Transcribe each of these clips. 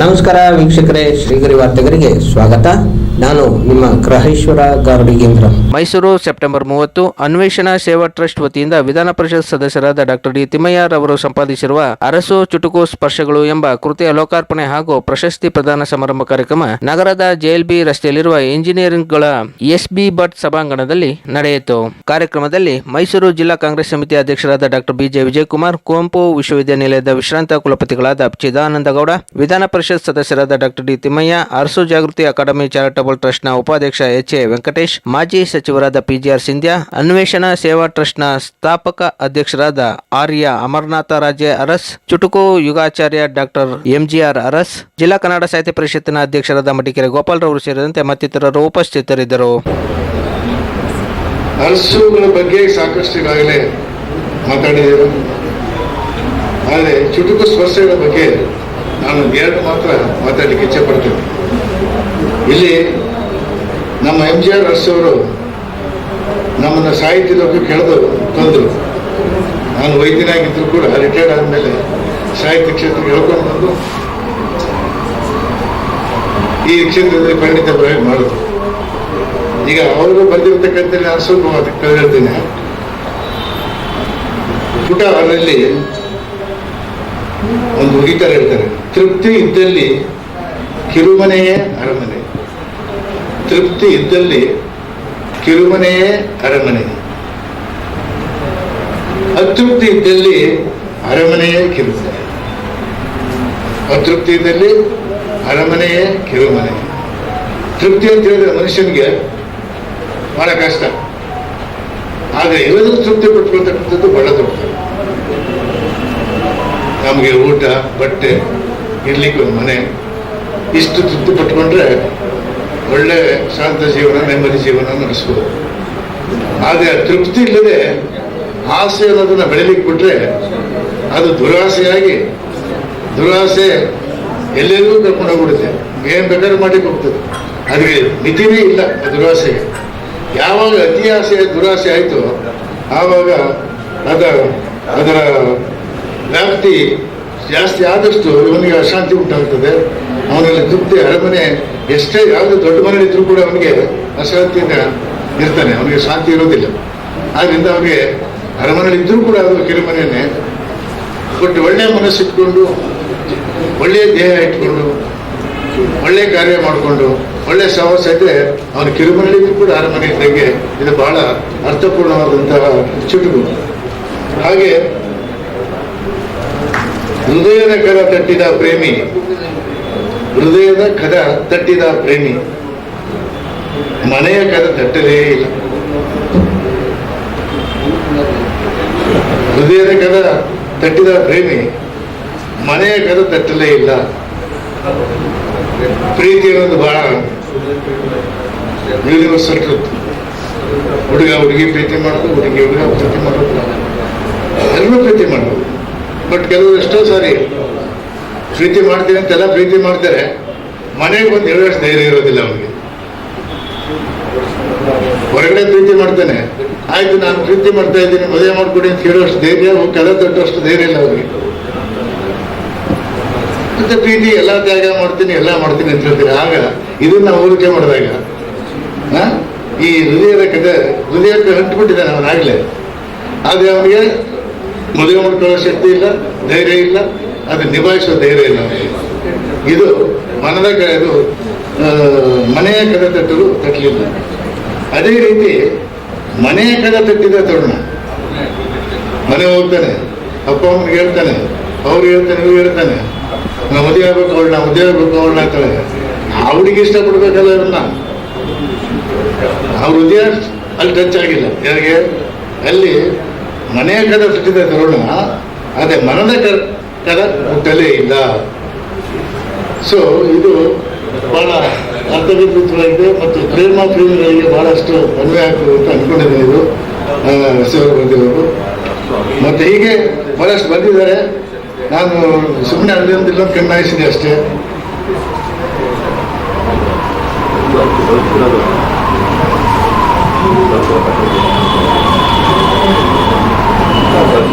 ನಮಸ್ಕಾರ ವೀಕ್ಷಕರೇ, ಶ್ರೀಗರಿ ವಾರ್ತೆಗರಿಗೆ ಸ್ವಾಗತ. ನಾನು ನಿಮ್ಮ ಗ್ರಹೇಶ್ವರ ಗಾರ್ಡಿಗೇಂದ್ರ. ಮೈಸೂರು, ಸೆಪ್ಟೆಂಬರ್ ಮೂವತ್ತು, ಅನ್ವೇಷಣಾ ಸೇವಾ ಟ್ರಸ್ಟ್ ವತಿಯಿಂದ ವಿಧಾನ ಪರಿಷತ್ ಸದಸ್ಯರಾದ ಡಾಕ್ಟರ್ ಡಿ ತಿಮ್ಮಯ್ಯರವರು ಸಂಪಾದಿಸಿರುವ ಅರಸು ಚುಟುಕು ಸ್ಪರ್ಶಗಳು ಎಂಬ ಕೃತಿಯ ಲೋಕಾರ್ಪಣೆ ಹಾಗೂ ಪ್ರಶಸ್ತಿ ಪ್ರದಾನ ಸಮಾರಂಭ ಕಾರ್ಯಕ್ರಮ ನಗರದ ಜೆಎಲ್ಬಿ ರಸ್ತೆಯಲ್ಲಿರುವ ಇಂಜಿನಿಯರಿಂಗ್ಗಳ ಎಸ್ಬಿ ಭಟ್ ಸಭಾಂಗಣದಲ್ಲಿ ನಡೆಯಿತು. ಕಾರ್ಯಕ್ರಮದಲ್ಲಿ ಮೈಸೂರು ಜಿಲ್ಲಾ ಕಾಂಗ್ರೆಸ್ ಸಮಿತಿ ಅಧ್ಯಕ್ಷರಾದ ಡಾಕ್ಟರ್ ಬಿಜೆ ವಿಜಯಕುಮಾರ್, ಕುವೆಂಪು ವಿಶ್ವವಿದ್ಯಾನಿಲಯದ ವಿಶ್ರಾಂತ ಕುಲಪತಿಗಳಾದ ಚಿದಾನಂದ ಗೌಡ ವಿಧಾನ ಸದಸ್ಯರಾದ ಡಾಕ್ಟರ್ ಡಿ ತಿಮ್ಮಯ್ಯ ಅರಸು ಜಾಗೃತಿ ಅಕಾಡೆಮಿ ಚಾರಿಟಬಲ್ ಟ್ರಸ್ಟ್ನ ಉಪಾಧ್ಯಕ್ಷ ಎಚ್ ಎ ವೆಂಕಟೇಶ್, ಮಾಜಿ ಸಚಿವರಾದ ಪಿಜಿಆರ್ ಸಿಂಧ್ಯಾ, ಅನ್ವೇಷಣಾ ಸೇವಾ ಟ್ರಸ್ಟ್ನ ಸ್ಥಾಪಕ ಅಧ್ಯಕ್ಷರಾದ ಆರ್ಯ ಅಮರನಾಥ ರಾಜೆ ಅರಸ್, ಚುಟುಕು ಯುಗಾಚಾರ್ಯ ಡಾಕ್ಟರ್ ಎಂಜಿಆರ್ ಅರಸ್, ಜಿಲ್ಲಾ ಕನ್ನಡ ಸಾಹಿತ್ಯ ಪರಿಷತ್ತಿನ ಅಧ್ಯಕ್ಷರಾದ ಮಡಿಕೆರೆ ಗೋಪಾಲರವರು ಸೇರಿದಂತೆ ಮತ್ತಿತರರು ಉಪಸ್ಥಿತರಿದ್ದರು. ಅರಸುಗಳ ಬಗ್ಗೆ ಸಾಕಷ್ಟು ಈಗಾಗಲೇ ಆದರೆ ಚುಟುಕು ಸ್ಪರ್ಶಗಳ ಬಗ್ಗೆ ನಾನು ಎರಡು ಮಾತ್ರ ಮಾತಾಡಲಿಕ್ಕೆ ಇಚ್ಛೆ ಪಡ್ತೇನೆ. ಇಲ್ಲಿ ನಮ್ಮ ಎಂ ಜಿ ಆರ್ ಅರಸವರು ನಮ್ಮನ್ನು ನಮ್ಮನ್ನು ಲೋಕಕ್ಕೆ ಕೆಳದು ತಂದರು. ನಾನು ವೈದ್ಯನಾಗಿದ್ದರೂ ಕೂಡ ರಿಟೈರ್ಡ್ ಆದಮೇಲೆ ಸಾಹಿತ್ಯ ಕ್ಷೇತ್ರಕ್ಕೆ ಹೇಳ್ಕೊಂಡು ಬಂದು ಈ ಕ್ಷೇತ್ರದಲ್ಲಿ ಪರಿಣಿತ ಪ್ರಯೋಗ ಮಾಡಿದ್ರು. ಈಗ ಅವರು ಬಂದಿರತಕ್ಕಂಥ ನಾನು ಸ್ವಲ್ಪ ಅದಕ್ಕೆ ಹೇಳ್ತೀನಿ. ಪುಟ ಅದರಲ್ಲಿ ಒಂದು ಉಗಿತಾರೆ ಹೇಳ್ತಾರೆ. ತೃಪ್ತಿ ಇದ್ದಲ್ಲಿ ಕಿರುಮನೆಯೇ ಅರಮನೆ. ತೃಪ್ತಿ ಇದ್ದಲ್ಲಿ ಕಿರುಮನೆಯೇ ಅರಮನೆ. ಅತೃಪ್ತಿ ಇದ್ದಲ್ಲಿ ಅರಮನೆಯೇ ಕಿರುಮನೆ. ಅತೃಪ್ತಿ ಇದ್ದಲ್ಲಿ ಅರಮನೆಯೇ ಕಿರುಮನೆ. ತೃಪ್ತಿ ಅಂತ ಹೇಳಿದ್ರೆ ಮನುಷ್ಯನಿಗೆ ಬಹಳ ಕಷ್ಟ. ಆದರೆ ಎಲ್ಲದಕ್ಕೂ ತೃಪ್ತಿ ಪಟ್ಕೊಳ್ತಕ್ಕಂಥದ್ದು ಬಹಳ ದೊಡ್ಡ ನಮಗೆ ಊಟ, ಬಟ್ಟೆ ಇರ್ಲಿಕ್ಕೆ ಒಂದು ಮನೆ. ಇಷ್ಟು ತೃಪ್ತಿ ಪಟ್ಕೊಂಡ್ರೆ ಒಳ್ಳೆ ಶಾಂತ ಜೀವನ, ನೆಮ್ಮದಿ ಜೀವನ ನಡೆಸ್ಬೋದು. ಆದರೆ ತೃಪ್ತಿ ಇಲ್ಲದೆ ಆಸೆ ಅನ್ನೋದನ್ನ ಬೆಳಿಲಿಕ್ಕೆ ಬಿಟ್ರೆ ಅದು ದುರಾಸೆಯಾಗಿ, ದುರಾಸೆ ಎಲ್ಲೆಲ್ಲೂ ಕರ್ಕೊಂಡು ಹೋಗ್ಬಿಡುತ್ತೆ. ಏನ್ ಬೇಕಾದ್ರೂ ಮಾಡಲಿಕ್ಕೆ ಹೋಗ್ತದೆ. ಅದಕ್ಕೆ ಮಿತಿನೇ ಇಲ್ಲ ದುರಾಸೆಗೆ. ಯಾವಾಗ ಅತಿ ಆಸೆ, ದುರಾಸೆ ಆಯಿತು, ಆವಾಗ ಅದ ಅದರ ವ್ಯಾಪ್ತಿ ಜಾಸ್ತಿ ಆದಷ್ಟು ಇವನಿಗೆ ಅಶಾಂತಿ ಉಂಟಾಗ್ತದೆ. ಅವನಲ್ಲಿ ತೃಪ್ತಿ, ಅರಮನೆ, ಎಷ್ಟೇ ಯಾವುದೇ ದೊಡ್ಡ ಮನೆ ಇದ್ರೂ ಕೂಡ ಅವನಿಗೆ ಅಶಾಂತಿಯಿಂದ ಇರ್ತಾನೆ. ಅವನಿಗೆ ಶಾಂತಿ ಇರೋದಿಲ್ಲ ಆದ್ರಿಂದ ಅವನಿಗೆ ಅರಮನೆಯಲ್ಲಿದ್ದರೂ ಕೂಡ ಅದು ಕಿರುಮನೆಯನ್ನೇ ಕೊಟ್ಟು ಒಳ್ಳೆಯ ಮನಸ್ಸಿಟ್ಕೊಂಡು ಒಳ್ಳೆಯ ದೇಹ ಇಟ್ಕೊಂಡು, ಒಳ್ಳೆ ಕಾರ್ಯ ಮಾಡಿಕೊಂಡು, ಒಳ್ಳೆ ಸಹವಾಸ ಇದ್ರೆ ಅವನ ಕಿರುಮನೆಯಲ್ಲಿದ್ದು ಕೂಡ ಅರಮನೆ ಇದ್ದಂಗೆ ಇದು ಬಹಳ ಅರ್ಥಪೂರ್ಣವಾದಂತಹ ಚುಟುಕು ಹಾಗೆ ಹೃದಯದ ಕದ ತಟ್ಟಿದ ಪ್ರೇಮಿ. ಹೃದಯದ ಕದ ತಟ್ಟಿದ ಪ್ರೇಮಿ. ಮನೆಯ ಕದ ತಟ್ಟಲೇ ಇಲ್ಲ. ಹೃದಯದ ಕದ ತಟ್ಟಿದ ಪ್ರೇಮಿ. ಮನೆಯ ಕದ ತಟ್ಟಲೇ ಇಲ್ಲ. ಪ್ರೀತಿ ಅನ್ನೋದು ಬಹಳ ಯೂನಿವರ್ಸಲ್ ಟ್ರೂತ್ ಹುಡುಗ ಹುಡುಗಿ ಪ್ರೀತಿ ಮಾಡೋದು ಹುಡುಗಿ ಹುಡುಗ ಪ್ರೀತಿ ಮಾಡೋದು ಎಲ್ಲರೂ ಪ್ರೀತಿ ಮಾಡೋದು ಬಟ್ ಕೆಲವರು ಎಷ್ಟೋ ಸಾರಿ ಪ್ರೀತಿ ಮಾಡ್ತೀನಿ ಅಂತೆಲ್ಲ ಪ್ರೀತಿ ಮಾಡ್ತಾರೆ. ಮನೆಗೆ ಬಂದು ಹೇಳೋಷ್ಟು ಧೈರ್ಯ ಇರೋದಿಲ್ಲ ಅವನಿಗೆ. ಹೊರಗಡೆ ಪ್ರೀತಿ ಮಾಡ್ತಾನೆ. ಆಯ್ತು, ನಾನು ಪ್ರೀತಿ ಮಾಡ್ತಾ ಇದ್ದೀನಿ, ಮದುವೆ ಮಾಡ್ಕೊಡಿ ಅಂತ ಹೇಳೋಷ್ಟು ಧೈರ್ಯ ಕೆಲ ತಟ್ಟೋಷ್ಟು ಧೈರ್ಯ ಇಲ್ಲ ಅವ್ರಿಗೆ ಮತ್ತೆ ಪ್ರೀತಿ ಎಲ್ಲ ತ್ಯಾಗ ಮಾಡ್ತೀನಿ, ಎಲ್ಲ ಮಾಡ್ತೀನಿ ಅಂತ ಹೇಳ್ತೀರಿ? ಆಗ ಇದನ್ನ ಹೋಲಿಕೆ ಮಾಡಿದಾಗ. ಈ ಹೃದಯದ ಕಡೆ ಹೃದಯಕ್ಕೆ ಹಂಟ್ಬಿಟ್ಟಿದ್ದಾನೆ ಅವನಾಗಲೇ. ಆದರೆ ಅವನಿಗೆ ಮದುವೆ ಮಾಡ್ಕೊಳ್ಳೋ ಶಕ್ತಿ ಇಲ್ಲ, ಧೈರ್ಯ ಇಲ್ಲ, ಅದು ನಿಭಾಯಿಸೋ ಧೈರ್ಯ ಇಲ್ಲ. ಇದು ಮನದ ಇದು ಮನೆಯ ಕದ ತಟ್ಟಲು ತಟ್ಟಲಿಲ್ಲ ಅದೇ ರೀತಿ ಮನೆಯ ಕದ ತಟ್ಟಿದ ತರುಣ. ಮನೆ ಹೋಗ್ತಾನೆ, ಅಪ್ಪ ಅಮ್ಮನಿಗೆ ಹೇಳ್ತಾನೆ, ಅವ್ರು ಹೇಳ್ತಾನೆ, ಇವ್ರು ಹೇಳ್ತಾನೆ ನಾವು ಮದುವೆ ಆಗ್ಬೇಕು ಅವಳನ್ನ ಮದುವೆ ಆಗ್ಬೇಕು ಅವಳನ್ನ ಅಂತಾಳೆ. ಹುಡುಗಿ ಇಷ್ಟಪಡ್ಬೇಕಲ್ಲ ಅದನ್ನ ಅವ್ರ ಹೃದಯ ಅಲ್ಲಿ ಟಚ್ ಆಗಿಲ್ಲ. ಯಾರಿಗೆ? ಅಲ್ಲಿ ಮನೆಯ ಕದ ಸುತ್ತಿದ ತರುಣ ಅದೇ ಮನದ ಕದ ಮುಟ್ಟಲೇ ಇಲ್ಲ. ಸೊ ಇದು ಬಹಳ ಅರ್ಥಗರ್ಭಿತವಾಗಿದೆ ಮತ್ತು ಪ್ರೇಮ ಪ್ರೇಮಿಗಳಿಗೆ ಬಹಳಷ್ಟು ಅನ್ವಯ ಆಗ್ತದೆ ಅಂತ ಅನ್ಕೊಂಡಿದ್ದೀನಿ ಇದು ಶಿವರು ಬಂದಿರೋರು ಮತ್ತೆ ಹೀಗೆ ಬಹಳಷ್ಟು ಬಂದಿದ್ದಾರೆ. ನಾನು ಸುಮ್ಮನೆ ಅಲ್ಲಿಂದಿಲ್ಲ ಕಣ್ಣಾಯಿಸಿದೆ ಅಷ್ಟೇ.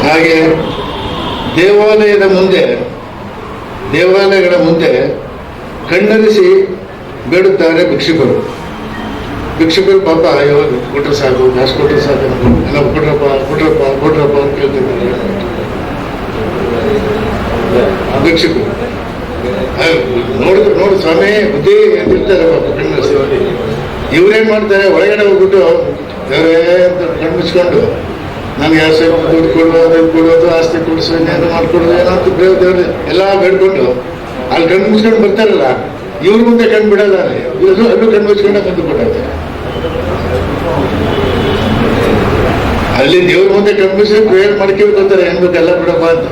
ಹಾಗೆ ದೇವಾಲಯದ ಮುಂದೆ, ದೇವಾಲಯಗಳ ಮುಂದೆ ಕಣ್ಣರಿಸಿ ಬೇಡುತ್ತಾರೆ ಭಿಕ್ಷುಕರು. ಭಿಕ್ಷುಕರು ಪಾಪ, ಅಯ್ಯೋ, ಕೊಟ್ರೆ ಸಾಕು ಕಾಸು ಕೊಟ್ರೆ ಸಾಕು ಎಲ್ಲ ಕೊಟ್ರಪ್ಪ ಕೊಟ್ರಪ್ಪ ಕೊಟ್ರಪ್ಪ ಅಂತ ಕೇಳ್ತಿದ್ದಾರೆ ಭಿಕ್ಷುಕರು. ನೋಡಿದ್ರು, ನೋಡು ಸ್ವಾಮಿ, ಬುದ್ಧಿ ಅಂತಿರ್ತಾರೆ ಪಾಪ ಕಣ್ಣರಿಸಿ. ಇವ್ರೇನ್ ಮಾಡ್ತಾರೆ? ಒಳಗಡೆ ಹೋಗ್ಬಿಟ್ಟು ಅಂತ ಕಣ್ಮಿಸ್ಕೊಂಡು ನನಗೆ ಆಸೆ ದುಡ್ಡು ಕೊಡುವ ದುಡ್ಡು ಕೊಡೋದು ಆಸ್ತಿ ಕೊಡಿಸೋ ಇನ್ನೇನು ಮಾಡ್ಕೊಡೋದು ಏನಾದ್ರು ಬೇರೆ ದೇವ್ರ ಎಲ್ಲ ಬೇಡ್ಕೊಂಡು ಅಲ್ಲಿ ಕಣ್ಣು ಮುಚ್ಕೊಂಡು ಬರ್ತಾರಲ್ಲ ಇವ್ರ ಮುಂದೆ ಕಣ್ಣು ಬಿಡಲ್ಲ ಇವರು ಅಲ್ಲೂ ಕಣ್ಣು ಮುಚ್ಕೊಂಡೆ ಬಂದು ಕೊಡೋದು ಅಲ್ಲಿ ದೇವ್ರ ಮುಂದೆ ಕಣ್ಣು ಮುಚ್ಚಿ ಪ್ರೇಯರ್ ಮಾಡ್ಕೊಂಡು ಬರ್ತಾರೆ ಏನ್ ಬೇಕು ಎಲ್ಲ ಬಿಡಪ್ಪ ಅಂತ.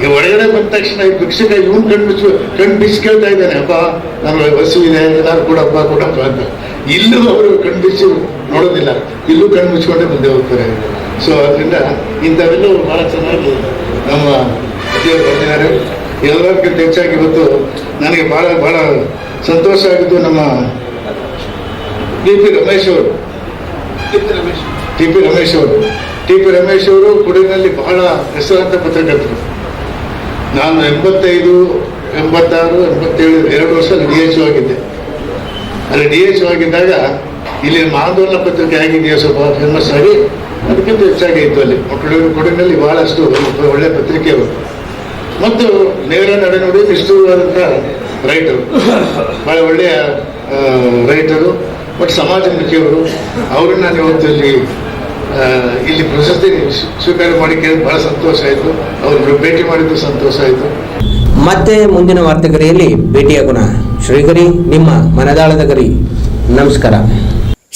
ಈ ಒಳಗಡೆ ಬಂದ ತಕ್ಷಣ ಈ ಭಿಕ್ಷಕ ಇವನ್ ಕಣ್ಣು ಮುಚ್ಚು ಕಣ್ಣು ಬಿಸಿ ಕೇಳ್ತಾ ಇದ್ದಾನೆ, ಅಪ್ಪ, ನಾನು ಹಸು ಇದೆ ಏನಾದ್ರು ಕೊಡಪ್ಪ ಕೊಡಪ್ಪ ಅಂತ. ಇಲ್ಲೂ, ಅವರು ಕಣ್ಣು ಬಿಚ್ಚಿ ನೋಡೋದಿಲ್ಲ. ಇಲ್ಲೂ ಕಣ್ಣು ಮುಚ್ಕೊಂಡೇ ಮುಂದೆ ಹೋಗ್ತಾರೆ. ಸೊ ಅದರಿಂದ ಇಂಥವೆಲ್ಲೂ ಬಹಳ ಚೆನ್ನಾಗಿ ನಮ್ಮ ಅತಿಯವರು ಬಂದಿದ್ದಾರೆ. ಎಲ್ಲರಿಗಿಂತ ಹೆಚ್ಚಾಗಿ ಇವತ್ತು ನನಗೆ ಬಹಳ ಬಹಳ ಸಂತೋಷ ಆಗಿದ್ದು ನಮ್ಮ ಟಿ ಪಿ ರಮೇಶ್ ಅವರು. ಟಿ ಪಿ ರಮೇಶ್ ಅವರು. ಟಿ ಪಿ ರಮೇಶ್ ಅವರು ಕುಡಿನಲ್ಲಿ ಬಹಳ ಹೆಸರಾಂತ ಪತ್ರಕರ್ತರು. ನಾನು ಎಂಬತ್ತೈದು, ಎಂಬತ್ತಾರು, ಎಂಬತ್ತೇಳು, ಎರಡು ವರ್ಷ ಡಿ ಎಚ್ ಆಗಿದ್ದೆ. ಅಲ್ಲಿ ಡಿ ಎಚ್ ಆಗಿದ್ದಾಗ ಇಲ್ಲಿ ಮಾಂದೋಲನ ಪತ್ರಿಕೆ ಆಗಿದೆಯೋ ಸ್ವಲ್ಪ ಫೇಮಸ್ ಆಗಿ ಅದಕ್ಕಿಂತ ಹೆಚ್ಚಾಗಿ ಇತ್ತು ಅಲ್ಲಿ. ಕೊಡಗು ಕೊಡಗಿನಲ್ಲಿ ಬಹಳಷ್ಟು ಒಳ್ಳೆ ಪತ್ರಿಕೆ ಅವರು ಮತ್ತು ನೇರ ನಡೆನುಡಿ ನಿಷ್ಠುರವಾದಂಥ ರೈಟರು ಬಹಳ ಒಳ್ಳೆಯ ರೈಟರು ಬಟ್ ಸಮಾಜಮುಖಿಯವರು. ಅವರನ್ನು ನಾನು ಇವತ್ತು ಇಲ್ಲಿ ಇಲ್ಲಿ ಪ್ರಶಸ್ತಿ ಸ್ವೀಕಾರ ಸ್ವೀಕಾರ ಮಾಡಿಕ್ಕೆ ಬಹಳ ಸಂತೋಷ ಆಯಿತು. ಅವ್ರನ್ನ ಭೇಟಿ ಮಾಡಿದ್ದು ಸಂತೋಷ ಆಯಿತು. ಮತ್ತೆ ಮುಂದಿನ ವಾರ್ತೆಗರಿಯಲ್ಲಿ ಭೇಟಿಯಾಗೋಣ. ಶ್ರೀಗರಿ ನಿಮ್ಮ ಮನದಾಳದ ಗರಿ. ನಮಸ್ಕಾರ.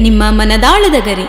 ನಿಮ್ಮ ಮನದಾಳದ ಗರಿ.